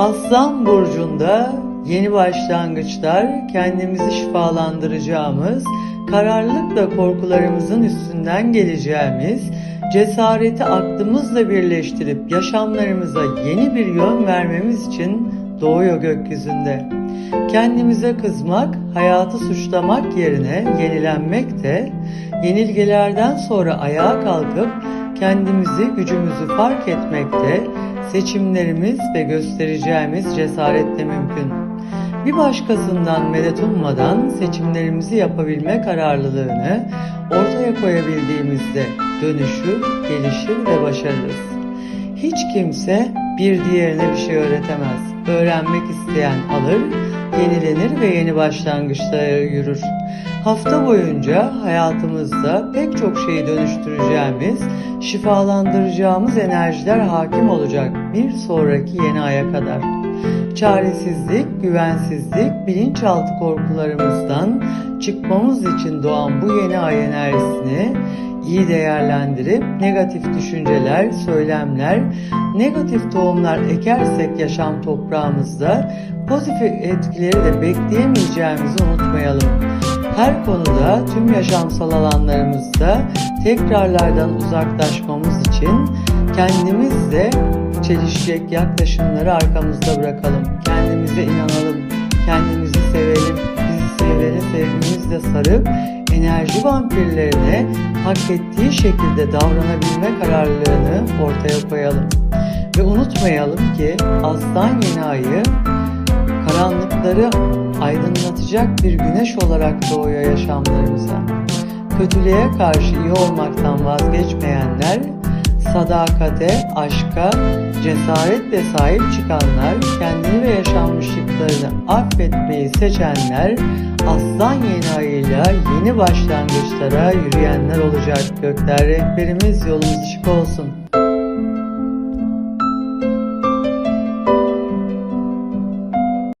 Aslan burcunda yeni başlangıçlar, kendimizi şifalandıracağımız, kararlılıkla korkularımızın üstünden geleceğimiz, cesareti aklımızla birleştirip yaşamlarımıza yeni bir yön vermemiz için doğuyor gökyüzünde. Kendimize kızmak, hayatı suçlamak yerine yenilenmek de, yenilgelerden sonra ayağa kalkıp kendimizi, gücümüzü fark etmekte, seçimlerimiz ve göstereceğimiz cesaretle mümkün. Bir başkasından medet ummadan seçimlerimizi yapabilme kararlılığını ortaya koyabildiğimizde dönüşür, gelişir ve başarırız. Hiç kimse bir diğerine bir şey öğretemez. Öğrenmek isteyen alır, yenilenir ve yeni başlangıçlara yürür. Hafta boyunca hayatımızda pek çok şeyi dönüştüreceğimiz, şifalandıracağımız enerjiler hakim olacak bir sonraki yeni aya kadar. Çaresizlik, güvensizlik, bilinçaltı korkularımızdan çıkmamız için doğan bu yeni ay enerjisini iyi değerlendirip negatif düşünceler, söylemler, negatif tohumlar ekersek yaşam toprağımızda pozitif etkileri de bekleyemeyeceğimizi unutmayalım. Her konuda tüm yaşamsal alanlarımızda tekrarlardan uzaklaşmamız için kendimizle çelişecek yaklaşımları arkamızda bırakalım. Kendimize inanalım, kendimizi sevelim, bizi sevene sevgimizle sarıp enerji vampirlerine hak ettiği şekilde davranabilme kararlılığını ortaya koyalım. Ve unutmayalım ki aslan yeni ayı karanlıkları aydınlatacak bir güneş olarak doğuyor yaşamlarımıza. Kötülüğe karşı iyi olmaktan vazgeçmeyenler, sadakate, aşka, cesaretle sahip çıkanlar, kendini ve yaşanmışlıklarını affetmeyi seçenler, aslan yeni ayıyla yeni başlangıçlara yürüyenler olacak. Gökler rehberimiz yolumuz açık olsun.